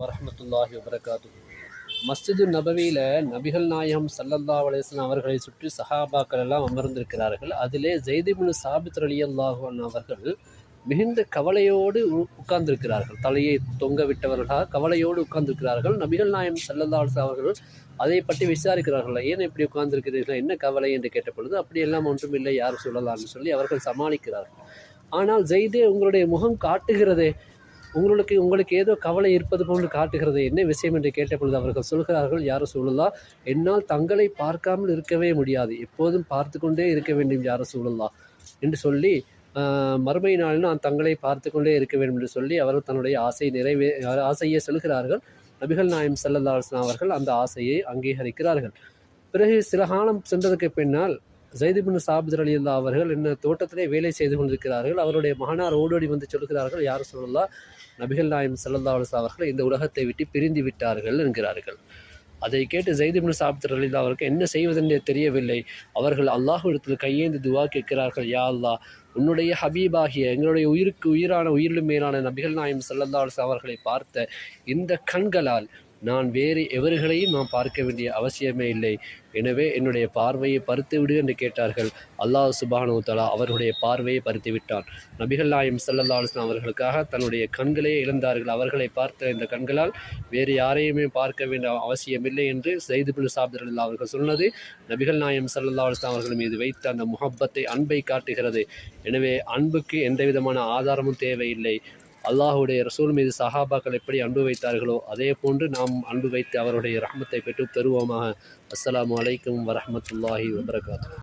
வரமத்துல்லாஹி வபரகாத்து மஸ்ஜிது நபவியில் நபிகள் நாயகம் சல்லல்லா அலிஸ்லாம் அவர்களை சுற்றி சஹாபாக்கள் எல்லாம் அமர்ந்திருக்கிறார்கள். அதிலே ஜெய்திபுல் சாபித் அலி அல்லாஹன் அவர்கள் மிகுந்த கவலையோடு உட்கார்ந்திருக்கிறார்கள். தலையை தொங்க விட்டவர்களாக கவலையோடு உட்கார்ந்திருக்கிறார்கள். நபிகள் நாயம் சல்லல்லா அவர்கள் அதை பற்றி விசாரிக்கிறார்கள். ஏன் இப்படி உட்கார்ந்திருக்கிறீர்கள்? என்ன கவலை என்று கேட்ட பொழுது அப்படியெல்லாம் ஒன்றும் இல்லை யார் சொல்லலாம்னு சொல்லி அவர்கள் சமாளிக்கிறார்கள். ஆனால் ஜெய்தே உங்களுடைய முகம் காட்டுகிறதே உங்களுக்கு உங்களுக்கு ஏதோ கவலை இருப்பது போன்று காட்டுகிறது. என்ன விஷயம் என்று கேட்டபொழுது அவர்கள் சொல்கிறார்கள் யாரும் சூழலா என்னால் தங்களை பார்க்காமல் இருக்கவே முடியாது. எப்போதும் பார்த்து கொண்டே இருக்க வேண்டும் யாரும் சூழலா என்று சொல்லி மறுமை நாளில் நான் தங்களை பார்த்து கொண்டே இருக்க வேண்டும் என்று சொல்லி அவர்கள் தன்னுடைய ஆசை நிறைவே ஆசையை சொல்கிறார்கள். நபிகள் நாயம் சல்லல்லா அவர்கள் அந்த ஆசையை அங்கீகரிக்கிறார்கள். பிறகு சில காலம் சென்றதுக்கு பின்னால் ஜெய்திபின் சாபித் அலி அல்லா அவர்கள் என்ன தோட்டத்திலே வேலை செய்து கொண்டிருக்கிறார்கள் அவருடைய மகனார் ஓடோடி வந்து சொல்கிறார்கள். யார் சொல்லலாம் நபிகள் நாயம் சல்லல்லா அவர்கள் இந்த உலகத்தை விட்டு பிரிந்து விட்டார்கள் என்கிறார்கள். அதை கேட்டு ஜெய்திபின் சாபித் அலி அவருக்கு என்ன செய்வதென்றே தெரியவில்லை. அவர்கள் அல்லாஹ்விடத்தில் கையேந்து துவா கேட்கிறார்கள் யா அல்லா உன்னுடைய ஹபீபாகிய எங்களுடைய உயிருக்கு உயிரான உயிரிலும் மேலான நபிகள் நாயம் சல்லல்லா அவர்களை பார்த்த இந்த கண்களால் நான் வேறு எவர்களையும் நான் பார்க்க வேண்டிய அவசியமே இல்லை. எனவே என்னுடைய பார்வையை பறித்து விடு என்று கேட்டார்கள். அல்லாஹ் சுபானு தலா அவர்களுடைய பார்வையை பறித்து விட்டான். நபிகள் நாயம் சல்லல்லா அலுவலாம் அவர்களுக்காக தன்னுடைய கண்களே இழந்தார்கள். அவர்களை பார்த்த இந்த கண்களால் வேறு யாரையுமே பார்க்க வேண்டிய அவசியமில்லை என்று செய்து பின் சாப்பிட்டு அவர்கள் சொன்னது. நபிகள் நாயம் சல்லல்லா அலுவலாம் அவர்கள் மீது வைத்த அந்த முகப்பத்தை அன்பை காட்டுகிறது. எனவே அன்புக்கு எந்த விதமான ஆதாரமும் தேவையில்லை. அல்லாஹுடைய ரசூல் மீது சஹாபாக்கள் எப்படி அன்பு வைத்தார்களோ அதே போன்று நாம் அன்பு வைத்து அவருடைய ரஹமத்தை பெற்று தருவோமாக அஸ்லாம் அலைக்கும் வரமத்துல்லாஹி வபரகாத்து.